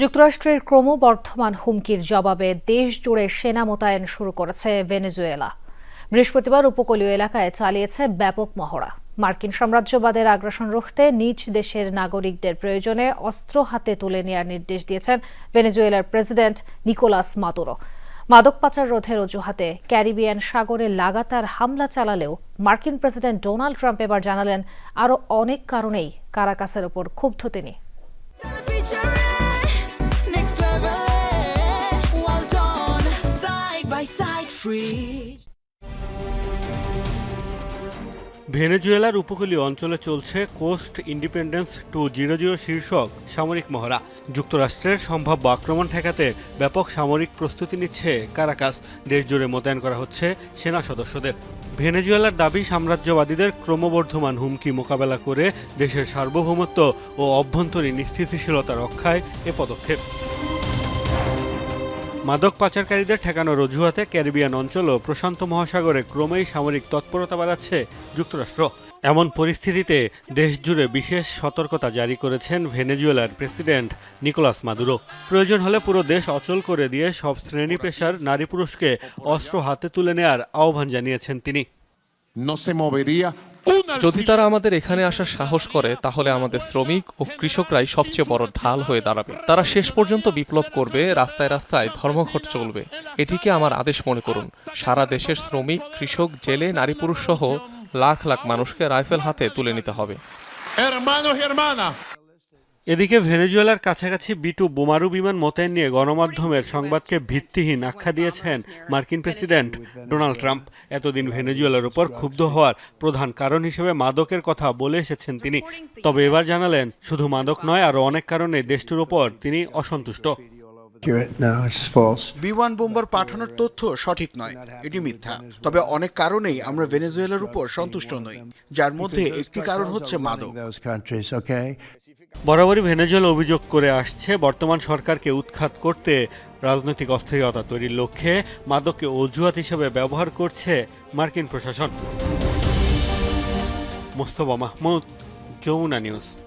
যুক্তরাষ্ট্রের ক্রমবর্ধমান হুমকির জবাবে দেশ জুড়ে সেনা মোতায়েন শুরু করেছে ভেনেজুয়েলা। বৃহস্পতিবার উপকূলীয় এলাকায় চালিয়েছে ব্যাপক মহড়া। মার্কিন সাম্রাজ্যবাদের আগ্রাসন রুখতে নিজ দেশের নাগরিকদের প্রয়োজনে অস্ত্র হাতে তুলে নেওয়ার নির্দেশ দিয়েছেন ভেনেজুয়েলার প্রেসিডেন্ট নিকোলাস মাদুরো। মাদক পাচার রোধের অজুহাতে ক্যারিবিয়ান সাগরে লাগাতার হামলা চালালেও মার্কিন প্রেসিডেন্ট ডোনাল্ড ট্রাম্প এবার জানালেন আরও অনেক কারণেই কারাকাসের ওপর ক্ষুব্ধ তিনি। ভেনেজুয়েলার উপকূলীয় অঞ্চলে চলছে coast independence two zero zero শীর্ষক সামরিক মহড়া। যুক্তরাষ্ট্রের সম্ভাব্য আক্রমণ ঠেকাতে ব্যাপক সামরিক প্রস্তুতি নিচ্ছে কারাকাস। দেশ জুড়ে মোতায়েন করা হচ্ছে সেনা সদস্যদের। ভেনেজুয়েলার দাবি, সাম্রাজ্যবাদীদের ক্রমবর্ধমান হুমকি মোকাবেলা করে দেশের সার্বভৌমত্ব ও অভ্যন্তরীণ স্থিতিশীলতা রক্ষায় এ পদক্ষেপ। মাদক পাচারকারীদের ঠেকানোর অজুহাতে ক্যারিবিয়ান অঞ্চল ও প্রশান্ত মহাসাগরে ক্রমেই সামরিক তৎপরতা বাড়াচ্ছে যুক্তরাষ্ট্র। এমন পরিস্থিতিতে দেশজুড়ে বিশেষ সতর্কতা জারি করেছেন ভেনেজুয়েলার প্রেসিডেন্ট নিকোলাস মাদুরো। প্রয়োজন হলে পুরো দেশ অচল করে দিয়ে সব শ্রেণি পেশার নারী পুরুষকে অস্ত্র হাতে তুলে নেয়ার আহ্বান জানিয়েছেন তিনি। No se movería যদি তারা আমাদের এখানে আসার সাহস করে তাহলে আমাদের শ্রমিক ও কৃষকরাই সবচেয়ে বড় ঢাল হয়ে দাঁড়াবে। তারা শেষ পর্যন্ত বিপ্লব করবে রাস্তায় রাস্তায় ধর্মঘট চলবে। এটিকে আমার আদেশ মনে করুন। সারা দেশের শ্রমিক কৃষক জেলে নারী পুরুষ সহ লাখ লাখ মানুষকে রাইফেল হাতে তুলে নিতে হবে। এদিকে ভেনেজুয়েলার কাছাকাছি বিটু বোমারু বিমান মোতায়েন নিয়ে গণমাধ্যমের সংবাদকে ভিত্তিহীন আখ্যা দিয়েছেন মার্কিন প্রেসিডেন্ট ডোনাল্ড ট্রাম্প। এতদিন ভেনেজুয়েলার উপর ক্ষুব্ধ হওয়ার প্রধান কারণ হিসেবে মাদকের কথা বলে এসেছেন তিনি। তবে এবার জানালেন, শুধু মাদক নয়, আরও অনেক কারণে দেশটির উপর তিনি অসন্তুষ্ট। বিমান বোম্বার পাঠানোর তথ্য সঠিক নয়। এটি মিথ্যা। তবে অনেক কারণেই আমরা ভেনেজুয়েলার উপর সন্তুষ্ট নই যার মধ্যে একটি কারণ হচ্ছে মাদক? বরাবরই ভেনেজুয়েলা অভিযোগ করে আসছে বর্তমান সরকারকে উৎখাত করতে রাজনৈতিক অস্থিরতা তৈরির লক্ষ্যে মাদককে অজুহাত হিসেবে ব্যবহার করছে মার্কিন প্রশাসন। মোস্তফা মাহমুদ যমুনা নিউজ।